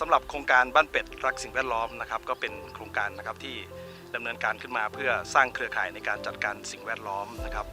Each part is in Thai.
สำหรับโครงการบ้านเป็ดรักสิ่งแวดล้อมนะครับก็เป็นโครงการนะครับที่ดำเนินการขึ้นมาเพื่อสร้างเครือข่ายในการจัดการสิ่งแวดล้อมนะครับ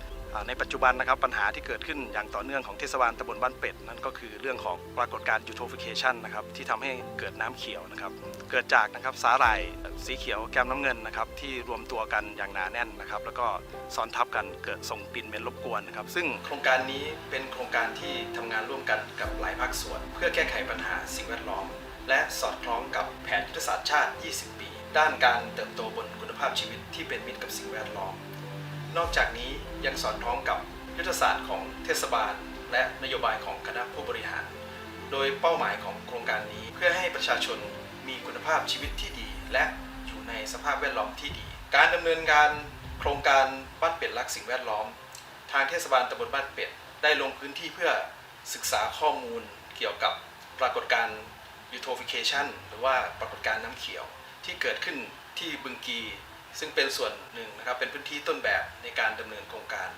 ในปัจจุบันนะครับปัญหาที่เกิดขึ้นอย่างต่อเนื่องของเทศบาลตำบลบ้านเป็ด นั่นก็คือเรื่องของปรากฏการณ์ยูโทฟิเคชันนะครับที่ทำให้เกิดน้ำเขียวนะครับเกิดจากนะครับสาหร่ายสีเขียวแก้มน้ำเงินนะครับที่รวมตัวกันอย่างหนาแน่นนะครับแล้วก็ซ้อนทับกันเกิดส่งกลิ่นเหม็นรบกวนนะครับซึ่งโครงการนี้เป็นโครงการที่ทำงานร่วมกันกับหลายภาคส่วน เพื่อแก้ไขปัญหาสิ่งแวดล้อม และสอดคล้องกับแผนยุทธศาสตร์ชาติ 20 ปี ด้านการเติบโตบนคุณภาพชีวิตที่เป็นมิตรกับสิ่งแวดล้อม นอกจากนี้ยังสอดคล้องกับยุทธศาสตร์ของเทศบาล และนโยบายของคณะผู้บริหาร โดยเป้าหมายของโครงการนี้เพื่อให้ประชาชนมีคุณภาพชีวิตที่ดี และอยู่ในสภาพแวดล้อมที่ดี การดำเนินการโครงการบ้านเป็ดรักสิ่งแวดล้อม ทางเทศบาลตำบลบ้านเป็ดได้ลงพื้นที่เพื่อศึกษาข้อมูลเกี่ยวกับปรากฏการณ์ยูโทฟิเคชันหรือว่าปรากฏการณ์น้ำเขียวที่เกิดขึ้นที่บึงกี ซึ่งเป็นส่วนหนึ่งนะครับเป็นพื้นที่ต้นแบบในการดำเนินโครงการ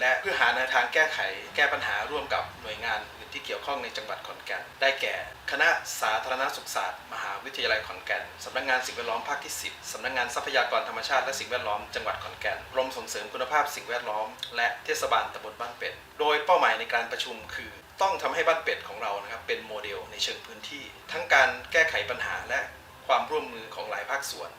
และเพื่อหาแนวทางแก้ไขแก้ปัญหาร่วมกับหน่วยงานอื่นที่เกี่ยวข้องในจังหวัดขอนแก่น ได้แก่ คณะสาธารณสุขศาสตร์ มหาวิทยาลัยขอนแก่นสำนักงานสิ่งแวดล้อมภาคที่ 10สำนักงานทรัพยากรธรรมชาติและสิ่งแวดล้อมจังหวัดขอนแก่นกรมส่งเสริมคุณภาพสิ่งแวดล้อม และเทศบาลตำบลบ้านเป็ดโดยเป้าหมายในการประชุมคือต้องทำให้บ้านเป็ดของเรานะครับเป็นโมเดลในเชิงพื้นที่ ทั้งการแก้ไขปัญหาและความร่วมมือของหลายภาคส่วน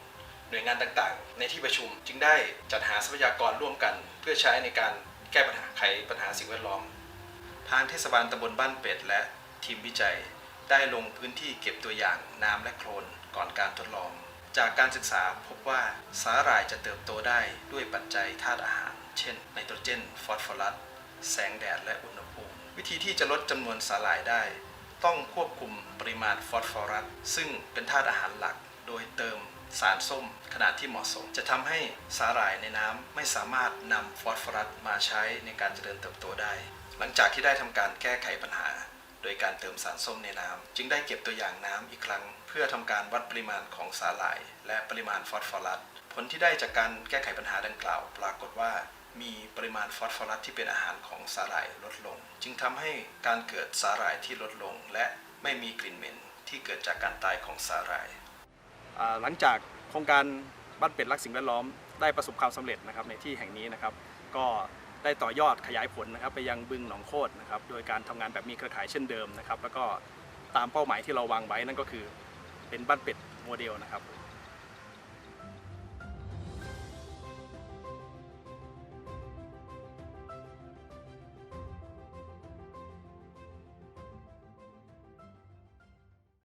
หน่วยงานต่างๆ ในที่ประชุมจึงได้จัดหาทรัพยากรร่วมกัน เพื่อใช้ในการแก้ปัญหาไขปัญหาสิ่งแวดล้อม ทางเทศบาลตำบลบ้านเป็ดและทีมวิจัย ได้ลงพื้นที่เก็บตัวอย่างน้ำและโคลนก่อนการทดลอง จากการศึกษาพบว่าสาหร่ายจะเติบโตได้ด้วยปัจจัยธาตุอาหาร เช่นไนโตรเจน ฟอสฟอรัส แสงแดดและอุณหภูมิ วิธีที่จะลดจำนวนสาหร่ายได้ ต้องควบคุมปริมาณฟอสฟอรัสซึ่งเป็นธาตุอาหารหลัก โดยเติม สารส้มขนาดที่เหมาะสม จะทำให้สาหร่ายในน้ำไม่สามารถนำฟอสฟอรัสมาใช้ในการเจริญเติบโตได้ หลังจากที่ได้ทำการแก้ไขปัญหา โดยการเติมสารส้มในน้ำจึงได้เก็บตัวอย่างน้ำอีกครั้ง เพื่อทำการวัดปริมาณของสาหร่าย และปริมาณฟอสฟอรัสผลที่ได้จากการแก้ไขปัญหาดังกล่าว ปรากฏว่ามีปริมาณฟอสฟอรัสที่เป็นอาหารของสาหร่ายลดลง จึงทำให้การเกิดสาหร่ายที่ลดลง และไม่มีกลิ่นเหม็นที่เกิดจากการตายของสาหร่าย หลังจากโครงการบ้านเป็ดรักสิ่งแวดล้อมได้ประสบความสำเร็จนะครับในที่แห่งนี้นะครับ ก็ได้ต่อยอดขยายผลนะครับไปยังบึงหนองโคดนะครับโดยการทำงานแบบมีเครือข่ายเช่นเดิมนะครับ แล้วก็ตามเป้าหมายที่เราวางไว้นั่นก็คือเป็นบ้านเป็ดโมเดลนะครับ